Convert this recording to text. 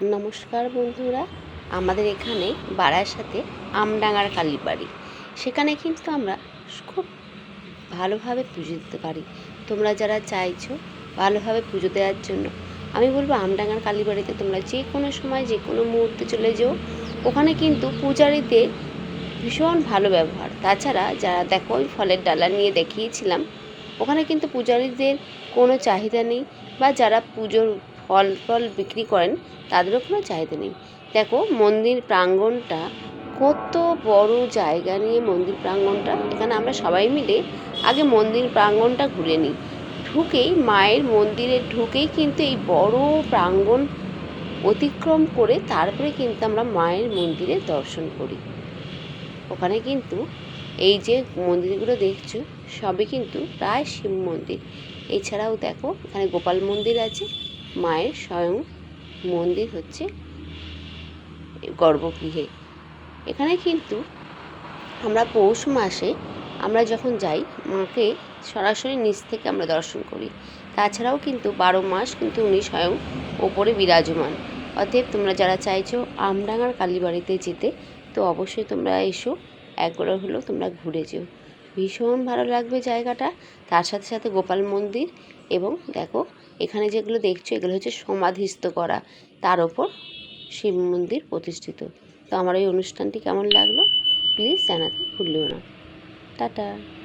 নমস্কার বন্ধুরা, আমাদের এখানে বাড়ার সাথে আমডাঙ্গার কালীবাড়ি। সেখানে কিন্তু আমরা খুব ভালোভাবে পুজো দিতে পারি। তোমরা যারা চাইছো ভালোভাবে পুজো দেওয়ার জন্য, আমি বলব আমডাঙ্গার কালীবাড়িতে তোমরা যে কোনো সময়, যে কোনো মুহূর্তে চলে যেও। ওখানে কিন্তু পূজারীতে ভীষণ ভালো ব্যবহার। তাছাড়া যারা দেখো ওই ফলের ডালা নিয়ে দেখিয়েছিলাম, ওখানে কিন্তু পূজারীদের কোনো চাহিদা নেই বা যারা পুজোর ফল ফল বিক্রি করেন তাদেরও কোনো চাহিদা নেই। দেখো, মন্দির প্রাঙ্গণটা কত বড় জায়গা নিয়ে মন্দির প্রাঙ্গণটা এখানে আমরা সবাই মিলে আগে মন্দির প্রাঙ্গণটা ঘুরে নিই। ঢুকেই, মায়ের মন্দিরে ঢুকেই কিন্তু এই বড় প্রাঙ্গণ অতিক্রম করে তারপরে কিন্তু আমরা মায়ের মন্দিরে দর্শন করি। ওখানে কিন্তু এই যে মন্দিরগুলো দেখছ, সবই কিন্তু প্রায় শিব মন্দির। এছাড়াও দেখো, এখানে গোপাল মন্দির আছে। মায়ের স্বয়ং মন্দির হচ্ছে গর্ভগৃহে। এখানে কিন্তু আমরা পৌষ মাসে আমরা যখন যাই, মাকে সরাসরি নিচ থেকে আমরা দর্শন করি। তাছাড়াও কিন্তু বারো মাস কিন্তু উনি স্বয়ং ওপরে বিরাজমান। অতএব তোমরা যারা চাইছো আমডাঙ্গার কালীবাড়িতে যেতে, তো অবশ্যই তোমরা এসো একবার হলেও তোমরা ঘুরে যেও। ভীষণ ভালো লাগবে জায়গাটা। তার সাথে সাথে গোপাল মন্দির এবং দেখো, এখানে যেগুলো দেখছ, এগুলো হচ্ছে সমাধিস্থ করা। তার ওপর শিব মন্দির প্রতিষ্ঠিত। তো আমার এই অনুষ্ঠানটি কেমন লাগল প্লিজ জানাতে ভুললেও না। টাটা।